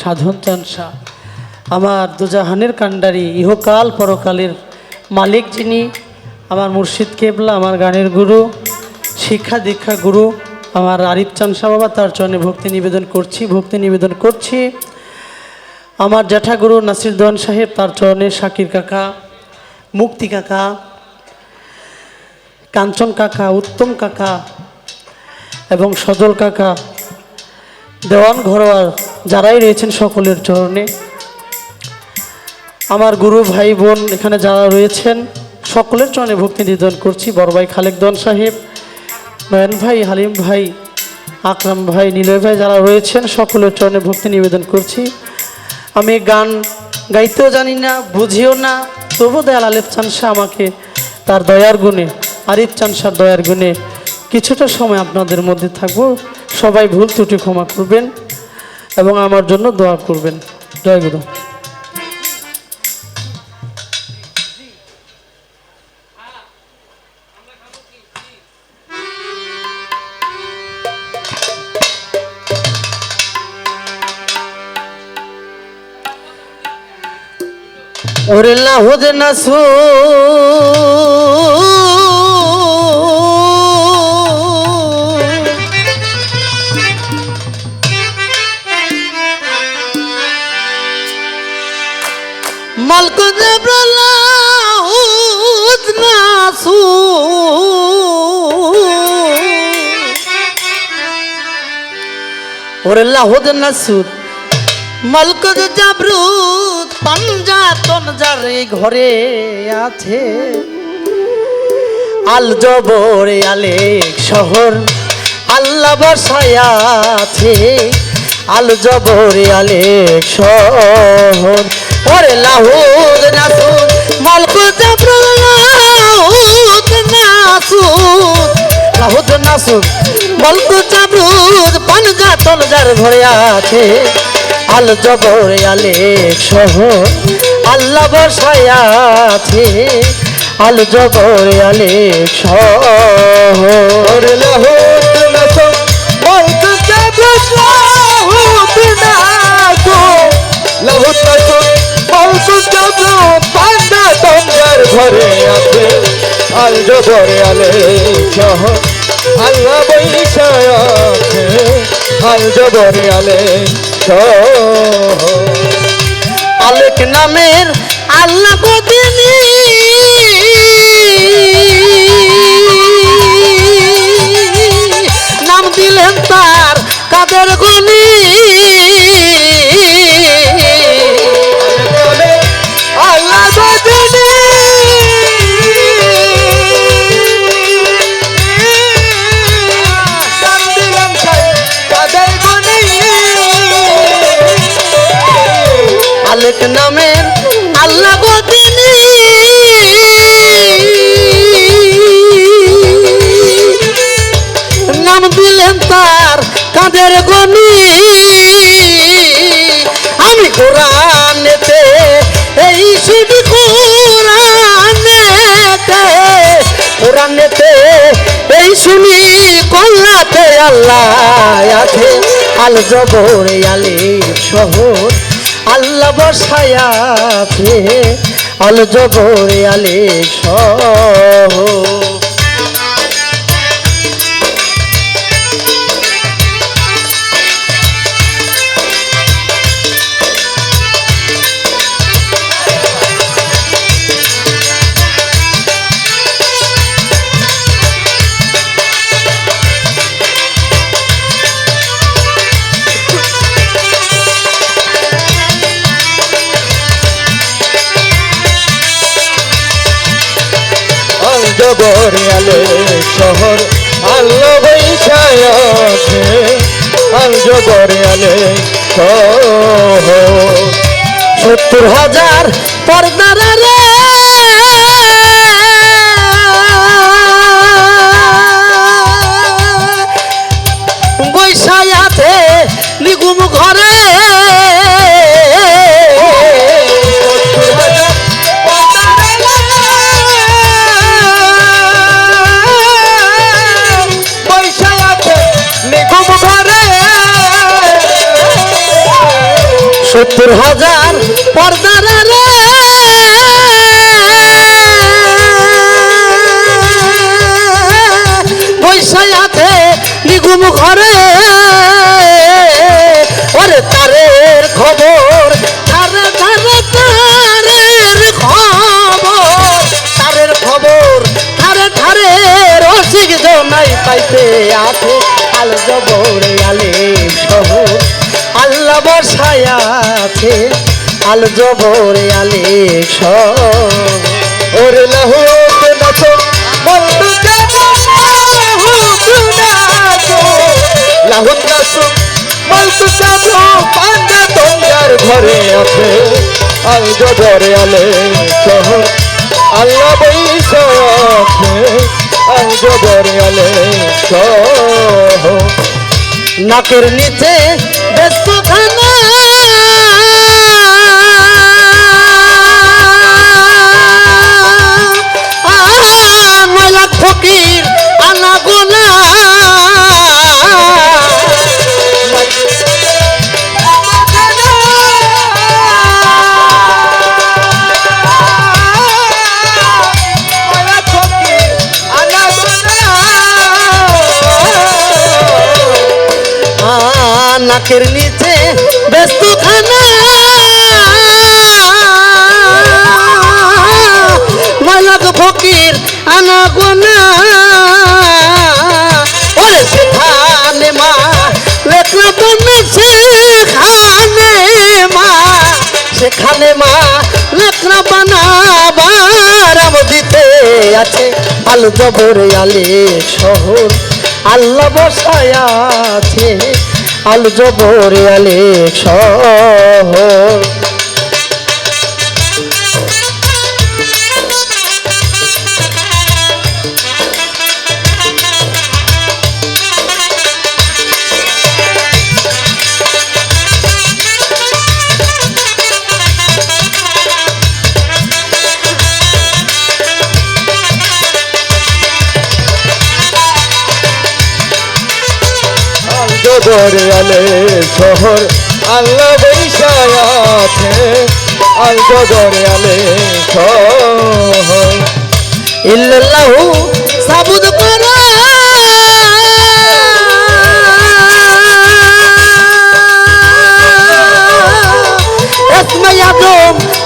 সাধন চানসা। আমার দুজাহানের কাণ্ডারি, ইহকাল পরকালের মালিক যিনি, আমার মুর্শিদ কেবলা, আমার গানের গুরু, শিক্ষা দীক্ষা গুরু, আমার আরিফ চানসা বাবা, তার চরণে ভক্তি নিবেদন করছি, ভক্তি নিবেদন করছি। আমার জ্যাঠাগুরু নাসির দোয়ান সাহেব, তার চরণে শাকির কাকা, মুক্তি কাকা, কাঞ্চন কাকা, উত্তম কাকা এবং সজল কাকা দেওয়ান ঘরোয়ার যারাই রয়েছেন সকলের চরণে। আমার গুরু ভাই বোন এখানে যারা রয়েছেন, সকলের চরণে ভক্তি নিবেদন করছি। বড় ভাই খালেক দন সাহেব, নয়ন ভাই, হালিম ভাই, আকরাম ভাই, নীলয় ভাই যারা রয়েছেন, সকলের চরণে ভক্তি নিবেদন করছি। আমি গান গাইতেও জানি না, বুঝিও না তবু দয়াল আলেফ চানসা আমাকে তার দয়ার গুণে, আরিফ চানসার দয়ার গুণে কিছুটা সময় আপনাদের মধ্যে থাকব। সবাই ভুল ত্রুটি ক্ষমা করবেন এবং আমার জন্য দোয়া করবেন। জয় গুরু। ওরে লাহুদ নাসু মালক লাহুদ নাসু ওরে লাহুদ নাসুদ মলকজ জাবরুদ পাঞ্জা তনজার এই ঘরে আছে আল জবরে আলেক শহর আল্লাহ বসায় আছে আল জবরে আলেক শহর ওরে লাহুদ নাসুদ মলকজ জাবরুদ পাঞ্জা তনজার ঘরে আছে, আল জবর আলে সহ আল্লাহ বসায় আছে, আল জবর আলে শহর। লাহুত নাচো মরত জাবর লাহুত নাচো লাহুত নাচো মরত জাবর পান্ডা তঙ্গার ঘরে আছে, আল জবর আলে শহর। আল্লাহ বৈশায় আছে জবরে জবর আলে আলেক নামের আল্লাহ গদিনী নাম দিলেন তার কাদের গনি আলেক নামের আল্লাহ গদিনী নাম দিলেন তার কাদের গনি আমি কোরআনেতে এই শুধু কোরআনেতে কোরআনেতে এই শুনি কল্লাতে আল্লাহ আছে। আল জবরে আলে শহর। আল্লাহ বসায়া আছে আল জগরে আলে শহর শহর আল্লাহ বৈশায় আছে শহর। সত্তর হাজার পর্দার সত্তর হাজার পর্দার রে পয়সায় আছে নিগুম ঘরে। ওরে তারের খবর, তারে তারে, তারের খবর। তারের খবর ধারে ধারে রসিক জনাই পাইতে আছে আল জবরে। আল জবরে আলে ওরে লাহুতে নাচো। বন্ধু যাব লাহুত নাচো। বন্ধু যাব পান্ডা ঘরে আছে। আল জবরে আলে শহর আল্লাহ বৈশ আছে, আল নাকের নিচে ব্যস্ত নাকের নিচে ব্যস্ত খানা নয়লাক ফকির আনা গোনা। ওরে সেখানে মা আলে শহর, আল্লাহ বসায় আছে। আলু জবরে আলেক শহর আলে শহর আল্লাহ বৈশায় আছে। আল জবরে আলে শহর। ইল্লাল্লাহু সাবুদ করা।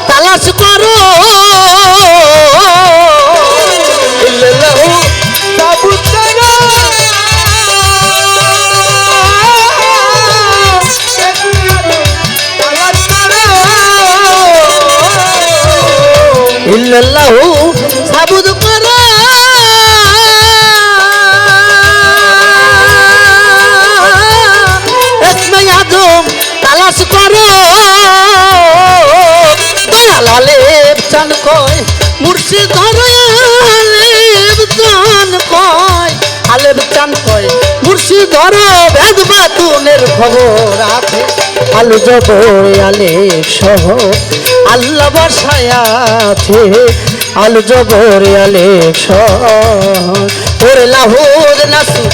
তালাশ করো। ধরো বেদ বাতুনের খবর আছে। আলু জবর আলে সহ, আল্লাহ বসায় আছে। আলু জবর আলে সহ। ওরে লাহুদ নাসু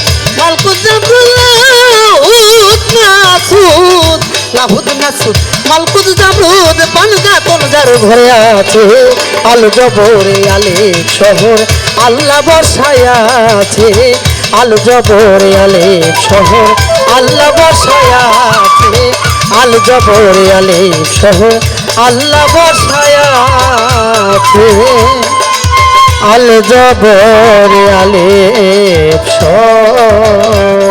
তনজার ঘরে আছে। আলু জবরে আলে শহর আল্লাহ বসায় আছে। আল জবর আলে শহর, আল্লাহ বসায় আছে। জবর আলে শহর, আল্লাহ বসায় আছে। আল জবরে আলে শহর।